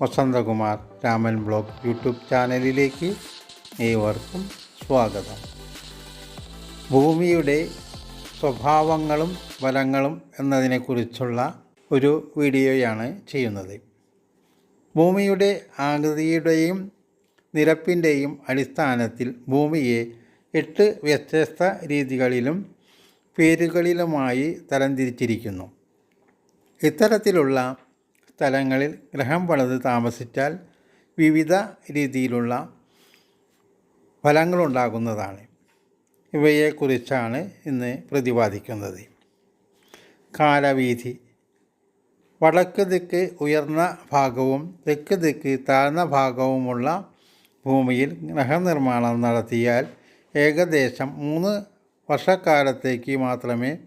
Vasanthakumar Raman blog YouTube ചാനലിലേക്ക് ഏവർക്കും സ്വാഗതം. ഭൂമിയുടെ സ്വഭാവങ്ങളും ഫലങ്ങളും എന്നതിനെക്കുറിച്ചുള്ള ഒരു വീഡിയോയാണ് ചെയ്യുന്നത്. ഭൂമിയുടെ ആകൃതിയുടെയും നിരപ്പിന്റെയും അടിസ്ഥാനത്തിൽ ഭൂമിയെ എട്ട് വ്യത്യസ്ത രീതികളിലും പേരുകളിലുമായി തരംതിരിച്ചിരിക്കുന്നു. ഇത്തരത്തിലുള്ള സ്ഥലങ്ങളിൽ ഗ്രഹം പണിത് താമസിച്ചാൽ വിവിധ രീതിയിലുള്ള ഫലങ്ങളുണ്ടാകുന്നതാണ്. ഇവയെക്കുറിച്ചാണ് ഇന്ന് പ്രതിപാദിക്കുന്നത്. കാലവീഥി. വടക്ക് ദിക്ക് ഉയർന്ന ഭാഗവും തെക്ക് ദിക്ക് താഴ്ന്ന ഭാഗവുമുള്ള ഭൂമിയിൽ ഗ്രഹനിർമ്മാണം നടത്തിയാൽ ഏകദേശം മൂന്ന് വർഷക്കാലത്തേക്ക് മാത്രമേ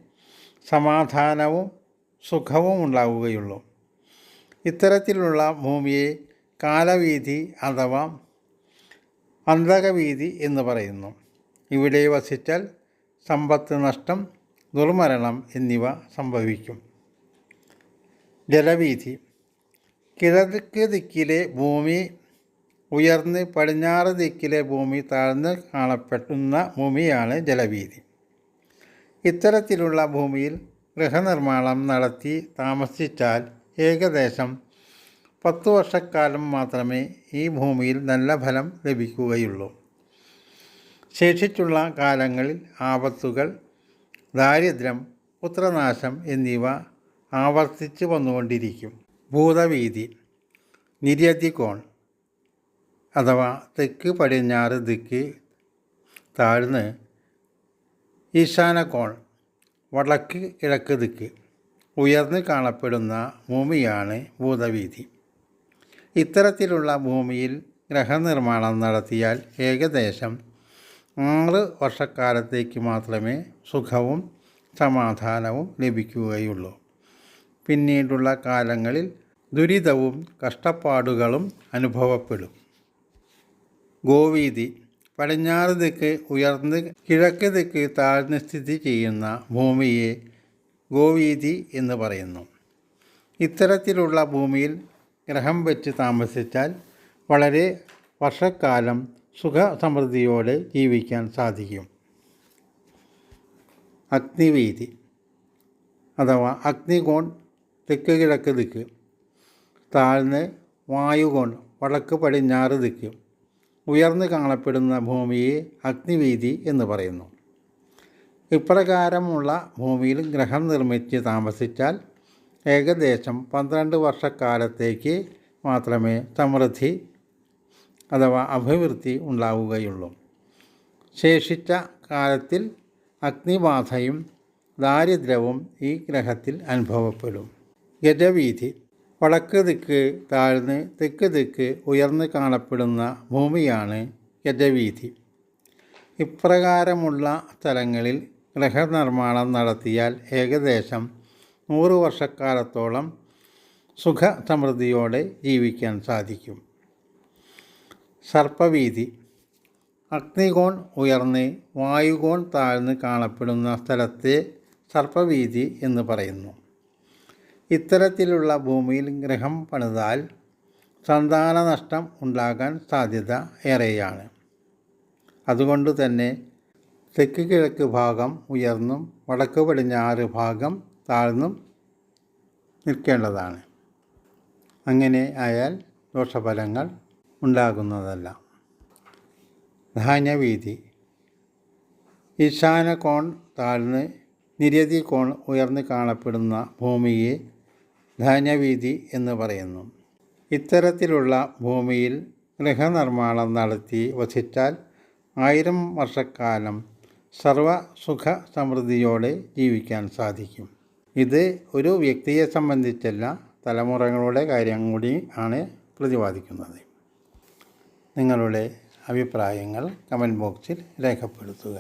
സമാധാനവും സുഖവും ഉണ്ടാവുകയുള്ളൂ. ഇത്തരത്തിലുള്ള ഭൂമിയെ കാലവീതി അഥവാ അന്തകവീതി എന്ന് പറയുന്നു. ഇവിടെ വസിച്ചാൽ സമ്പത്ത് നഷ്ടം ദുർമരണം എന്നിവ സംഭവിക്കും. ജലവീതി കിഴക്ക് ദിക്കിലെ ഭൂമി ഉയർന്ന് പടിഞ്ഞാറ് ദിക്കിലെ ഭൂമി താഴ്ന്ന് കാണപ്പെടുന്ന ഭൂമിയാണ് ജലവീതി ഇത്തരത്തിലുള്ള ഭൂമിയിൽ ഗൃഹനിർമ്മാണം നടത്തി താമസിച്ചാൽ ഏകദേശം പത്ത് വർഷക്കാലം മാത്രമേ ഈ ഭൂമിയിൽ നല്ല ഫലം ലഭിക്കുകയുള്ളൂ. ശേഷിച്ചുള്ള കാലങ്ങളിൽ ആപത്തുകൾ ദാരിദ്ര്യം പുത്രനാശം എന്നിവ ആവർത്തിച്ചു വന്നുകൊണ്ടിരിക്കും. ഭൂതവീതി നിര്യതികോൺ അഥവാ തെക്ക് പടിഞ്ഞാറ് ദിക്ക് താഴ്ന്ന് ഈശാനകോൺ വടക്ക് കിഴക്ക് ദിക്ക് ഉയർന്ന് കാണപ്പെടുന്ന ഭൂമിയാണ് ഭൂതവീതി ഇത്തരത്തിലുള്ള ഭൂമിയിൽ ഗ്രഹനിർമ്മാണം നടത്തിയാൽ ഏകദേശം ആറ് വർഷക്കാലത്തേക്ക് മാത്രമേ സുഖവും സമാധാനവും ലഭിക്കുകയുള്ളൂ. പിന്നീടുള്ള കാലങ്ങളിൽ ദുരിതവും കഷ്ടപ്പാടുകളും അനുഭവപ്പെടും. ഗോവീതി പടിഞ്ഞാറ് ദിക്ക് ഉയർന്ന് കിഴക്ക് ദിക്ക് താഴ്ന്ന് സ്ഥിതി ചെയ്യുന്ന ഭൂമിയെ ഗോവീതി എന്ന് പറയുന്നു. ഇത്തരത്തിലുള്ള ഭൂമിയിൽ ഗ്രഹം വെച്ച് താമസിച്ചാൽ വളരെ വർഷക്കാലം സുഖസമൃദ്ധിയോടെ ജീവിക്കാൻ സാധിക്കും. അഗ്നിവീതി അഥവാ അഗ്നികോൺ തെക്ക് കിഴക്ക് ദിക്ക്. താഴ്ന്ന് വായുകോൺ വടക്ക് പടിഞ്ഞാറ് ദിക്ക്. ഉയർന്നു കാണപ്പെടുന്ന ഭൂമിയെ അഗ്നിവീതി എന്ന് പറയുന്നു. ഇപ്രകാരമുള്ള ഭൂമിയിൽ ഗ്രഹം നിർമ്മിച്ച് താമസിച്ചാൽ ഏകദേശം പന്ത്രണ്ട് വർഷക്കാലത്തേക്ക് മാത്രമേ സമൃദ്ധി അഥവാ അഭിവൃദ്ധി ഉണ്ടാവുകയുള്ളൂ. ശേഷിച്ച കാലത്തിൽ അഗ്നിബാധയും ദാരിദ്ര്യവും ഈ ഗ്രഹത്തിൽ അനുഭവപ്പെടും. ഗജവീതി വടക്ക് ദിക്ക് താഴ്ന്ന് തെക്ക് ദിക്ക് ഉയർന്ന് കാണപ്പെടുന്ന ഭൂമിയാണ് ഗജവീതി ഇപ്രകാരമുള്ള സ്ഥലങ്ങളിൽ ഗ്രഹനിർമ്മാണം നടത്തിയാൽ ഏകദേശം നൂറ് വർഷക്കാലത്തോളം സുഖ സമൃദ്ധിയോടെ ജീവിക്കാൻ സാധിക്കും. സർപ്പവീതി. അഗ്നികോൺ ഉയർന്ന് വായുകോൺ താഴ്ന്ന് കാണപ്പെടുന്ന സ്ഥലത്തെ സർപ്പവീതി എന്ന് പറയുന്നു. ഇത്തരത്തിലുള്ള ഭൂമിയിൽ ഗ്രഹം പണിതാൽ സന്താന നഷ്ടം ഉണ്ടാകാൻ സാധ്യത ഏറെയാണ്. അതുകൊണ്ട് തന്നെ തെക്ക് കിഴക്ക് ഭാഗം ഉയർന്നും വടക്ക് പടിഞ്ഞാറ് ഭാഗം താഴ്ന്നും നിൽക്കേണ്ടതാണ്. അങ്ങനെ ആയാൽ ദോഷഫലങ്ങൾ ഉണ്ടാകുന്നതല്ല. ധാന്യവീതി. ഈശാന കോൺ താഴ്ന്ന് നിരതി കോൺ ഉയർന്ന് കാണപ്പെടുന്ന ഭൂമിയെ ധാന്യവീതി എന്ന് പറയുന്നു. ഇത്തരത്തിലുള്ള ഭൂമിയിൽ ഗൃഹനിർമ്മാണം നടത്തി വസിച്ചാൽ ആയിരം വർഷക്കാലം സർവ സുഖ സമൃദ്ധിയോടെ ജീവിക്കാൻ സാധിക്കും. ഇത് ഒരു വ്യക്തിയെ സംബന്ധിച്ചല്ല തലമുറകളുടെ കാര്യം കൂടി ആണ് പ്രതിപാദിക്കുന്നത്. നിങ്ങളുടെ അഭിപ്രായങ്ങൾ കമന്റ് ബോക്സിൽ രേഖപ്പെടുത്തുക.